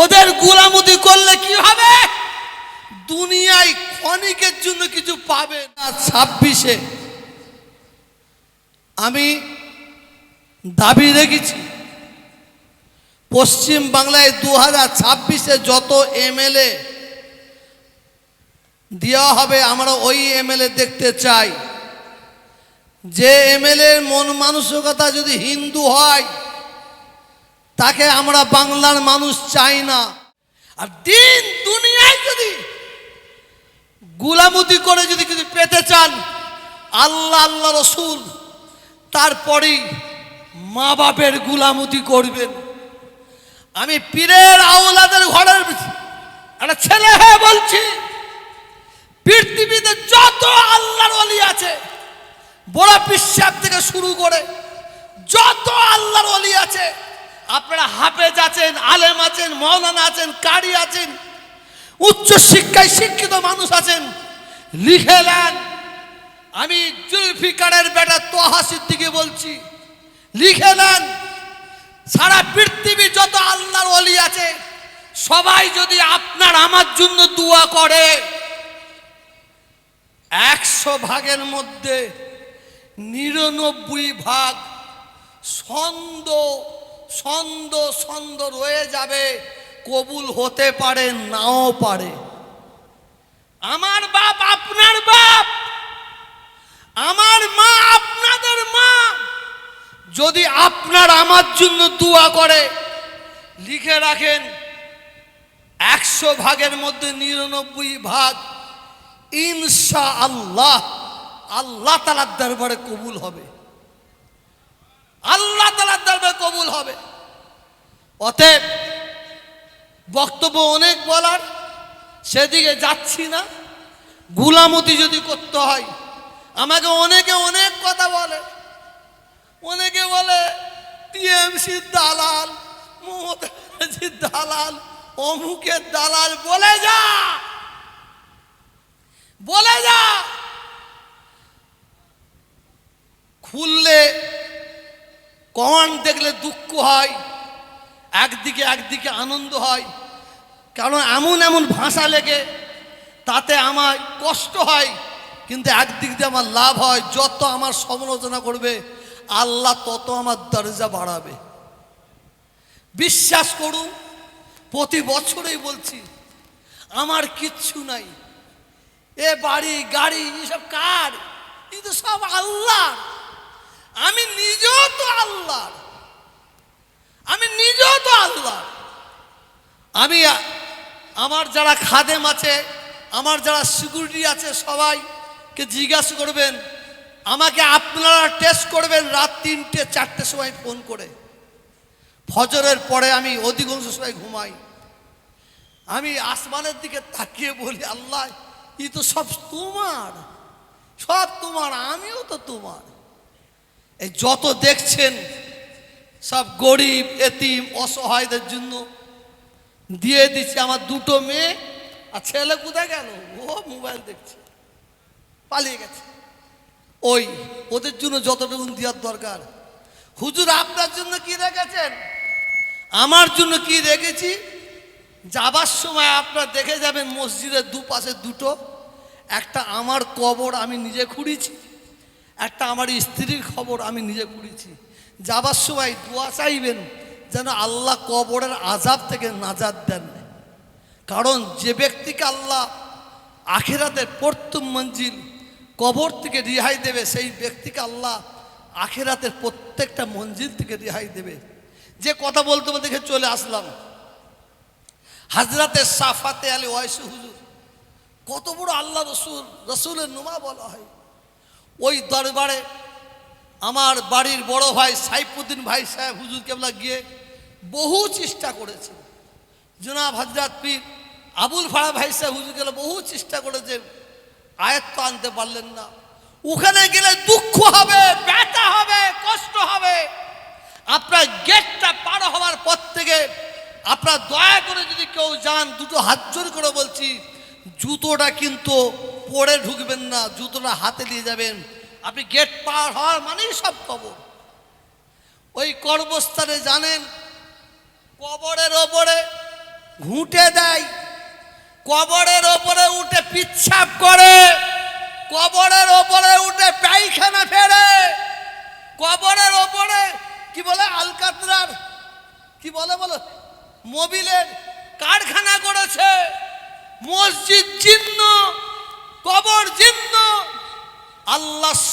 ওদের গুলামতি করলে কি হবে? দুনিয়ায় ক্ষণিকের জন্য কিছু পাবে না ছাব্বিশে। আমি দাবি রেখেছি, পশ্চিম বাংলায় দু হাজার ছাব্বিশে যত এমএলএ দেওয়া হবে, আমরা ওই এমএলএ দেখতে চাই। যে এমএলএ মন মানসিকতা যদি হিন্দু হয় তাকে আমরা বাংলার মানুষ চাই না। আর দিন দুনিয়ায় যদি গুলামতি করে যদি কিছু পেতে চান, আল্লাহ আল্লাহ রসুল, তারপরেই মা বাপের গুলামতি করবেন। আমি পীরের আওলাদের ঘরের একটা ছেলে হয়ে বলছি, পৃথিবীতে যত আল্লাহর অলি আছে, বড় পিসাব থেকে শুরু করে যত আল্লাহর অলি আছে আপনারা হাফেজ আছেন, আলেম আছেন, মৌলানা আছেন, কারি আছেন, উচ্চ শিক্ষায় শিক্ষিত মানুষ আছেন, লিখে নেন। আমি জুলফিকারের বেটা তোহা সিদ্দিকে বলছি, লিখে নেন। সারা পৃথিবী যত আল্লাহর অলি আছে, সবাই যদি আপনার আমার জন্য দোয়া করে, একশো ভাগের মধ্যে নিরানব্বই ভাগ ছন্দ ছন্দ ছন্দ রয়ে যাবে, কবুল হতে পারে, নাও পারে। আমার বাপ আপনার বাপ, আমার মা আপনাদের মা। যদি আপনার আমার জন্য দোয়া করে, লিখে রাখেন, একশো ভাগের মধ্যে নিরানব্বই ভাগ ইনশা আল্লাহ আল্লাহ তালার দরবারে কবুল হবে। আল্লাহ তালার দরবারে কবুল হবে। অতএব বক্তব্য অনেক বলার, সেদিকে যাচ্ছি না। গুলামতি যদি করতে হয়, আমাকে অনেকে অনেক কথা বলে। অনেকে বলে টিএমসির দালাল মমতা দালাল, অমুকের দালাল, বলে যা! বলে যা! খুললে কমান্ড দেখলে দুঃখ হয়, একদিকে একদিকে আনন্দ হয়। কারণ এমন এমন ভাষা লেগে, তাতে আমার কষ্ট হয়, কিন্তু একদিক দিয়ে আমার লাভ হয়, যত আমার সমালোচনা করবে, আল্লাহ তত আমার দরজা বাড়াবে। বিশ্বাস করুন, প্রতি বছরেই বলছি, আমার কিচ্ছু নাই। এ বাড়ি, গাড়ি, এসব কার? কিন্তু সব আল্লাহ আমি নিজেও তো আল্লাহ আমি নিজেও তো আল্লাহ আমি আমার যারা খাদেম আছে, আমার যারা সিকিউরিটি আছে, সবাইকে জিজ্ঞাসা করবেন, আমাকে আপনারা টেস্ট করবেন রাত তিনটে চারটের সময় ফোন করে। ফজরের পরে আমি অধিকাংশ সময় ঘুমাই। আমি আসমানের দিকে তাকিয়ে বলি, আল্লাহ, ই তো সব তোমার। সব তোমার, আমিও তো তোমার। এই যত দেখছেন, সব গরিব, এতিম, অসহায়দের জন্য দিয়ে দিচ্ছি আমার দুটো মেয়ে, আর ছেলে কোথায় গেল? ও মোবাইল দেখছে, পালিয়ে গেছে। ওই, ওদের জন্য যতটুকু দেওয়ার দরকার। হুজুর, আপনার জন্য কি রেখেছেন? আমার জন্য কি রেখেছি? যাবার সময় আপনারা দেখে যাবেন মসজিদের দুপাশে দুটো, একটা আমার কবর আমি নিজে খুঁড়িছি। একটা আমার স্ত্রীর খবর আমি নিজে খুঁড়িছি যাবার সময় দোয়া চাইবেন যেন আল্লাহ কবরের আজাব থেকে নাজাদ দেন। কারণ যে ব্যক্তিকে আল্লাহ আখেরাতের প্রথম মঞ্জিল কবর থেকে রিহাই দেবে, সেই ব্যক্তিকে আল্লাহ আখেরাতের প্রত্যেকটা মঞ্জিল থেকে রিহাই দেবে। যে কথা বলতে বলতে চলে আসলাম। হাজরাতে সাফাতে আলী ওয়াইসু হুজুর। কত বড় আল্লাহ রসুল, রসুলের নুমা বলা হয়। ওই দরবারে আমার বাড়ির বড় ভাই সাইফুদ্দিন ভাই সাহেব হুজুর কেবলা গিয়ে বহু চেষ্টা করেছে। জনাব হাজরাত পীর আবুল ফাড়া ভাই সাহেব হুজুর গেলে বহু চেষ্টা করেছে আয়ত্ত আনতে পারলেন না। ওখানে গেলে দুঃখ হবে, ব্যথা হবে, কষ্ট হবে। আপনার গেটটা পার হওয়ার পর থেকে আপনার দয়া করে যদি কেউ যান, দুটো হাত জোর করে বলছি, জুতোটা কিন্তু পরে ঢুকবেন না, জুতোটা হাতে নিয়ে যাবেন। আপনি গেট পার হওয়ার মানেই সব খবর ওই কর্মস্থানে জানেন, কবরের ওপরে ঘুঁটে দেয়, কবরের ওপরে উঠে পিচ্ছাপ করে, কবরের ওপরে উঠে পায়খানা ফেরে কবরের ওপরে, কি বলে, আলকাতরার, কি বলে বলো, মোবিলের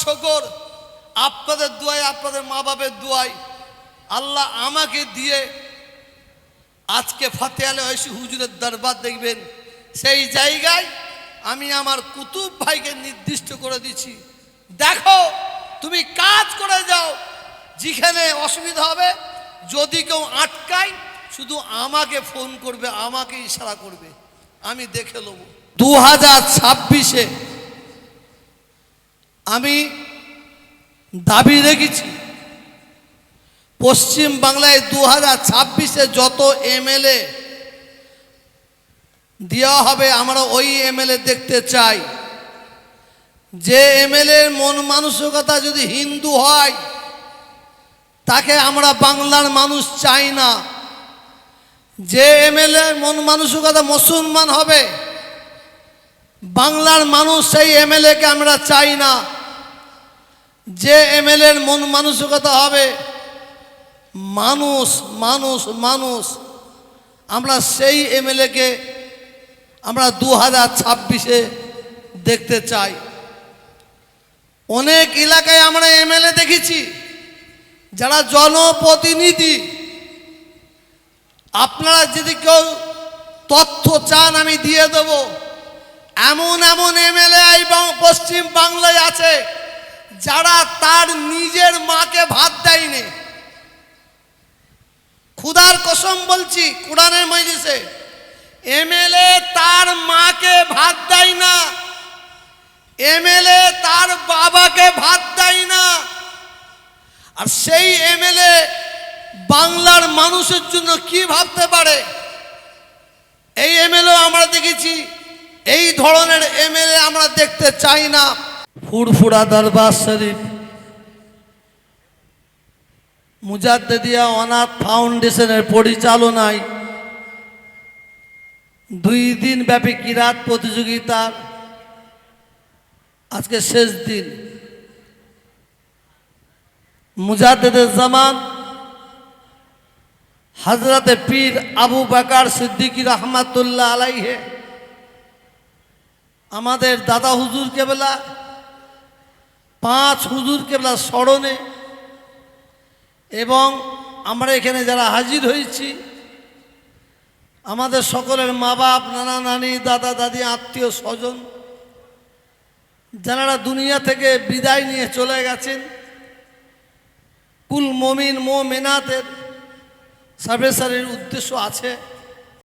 শকর আপনাদের দুয়ায়, আপনাদের মা বাপের দুয়ায় আল্লাহ আমাকে দিয়ে আজকে ফাতে আলে ঐশী হুজুরের দরবার দেখবেন। সেই জায়গায় আমি আমার কুতুব ভাইকে নির্দিষ্ট করে দিচ্ছি। দেখো, তুমি কাজ করে যাও, যেখানে অসুবিধা হবে, যদি কেউ আটকায়, শুধু আমাকে ফোন করবে, আমাকে ইশারা করবে। আমি দেখে নেব। দু হাজার ছাব্বিশে আমি দাবি রেখেছি, পশ্চিম বাংলায় দু হাজার ছাব্বিশে যত এমএলএ দেওয়া হবে, আমরা ওই এমএলএ দেখতে চাই। যে এমএলএ মন মানসিকতা যদি হিন্দু হয়, তাকে আমরা বাংলার মানুষ চাই না। যে এমএলএ মন মানসিকতা মুসলমান হবে বাংলার মানুষ সেই এমএলএকে আমরা চাই না। যে এমএলএর মন মানসিকতা হবে, মানুষ মানুষ মানুষ, আমরা সেই এমএলএকে আমরা দু হাজার ছাব্বিশে দেখতে চাই। অনেক এলাকায় আমরা এমএলএ দেখেছি, যারা জনপ্রতিনিধি। আপনারা যদি কেউ তথ্য চান, আমি দিয়ে দেব। এমন এমন এমএলএ পশ্চিম বাংলায় আছে, যারা তার নিজের মাকে ভাত দেয়নি। খুদার কসম বলছি, কোরআনের মজলিসে, এমএলএ তার মাকে ভাত দেয় না, এমএলএ তার বাবাকে ভাত দেয় না। আর সেই এমএলএ বাংলার মানুষের জন্য কি ভাবতে পারে? এই এমএলএ আমরা দেখেছি এই ধরনের এমএলএ আমরা দেখতে চাই না। ফুরফুরা দরবার শরীফ। মুজাদ্দিয়া অনাথ ফাউন্ডেশনের পরিচালনায় দুই দিন ব্যাপী কিরাত প্রতিযোগিতার আজকে শেষ দিন। মুজাদ্দেদের জামান হজরতে পীর আবু বাকার সিদ্দিকী রহমাতুল্লাহ আলাইহে আমাদের দাদা হুজুর কেবলা, পাঁচ হুজুর কেবলা স্মরণে, এবং আমরা এখানে যারা হাজির হয়েছি, আমাদের সকলের মা বাপ নানা নানি, দাদা, দাদি, আত্মীয় স্বজন, যারা দুনিয়া থেকে বিদায় নিয়ে চলে গেছেন, কুল মমিন মো মেনাতের সার্ভেসারের উদ্দেশ্য আছে।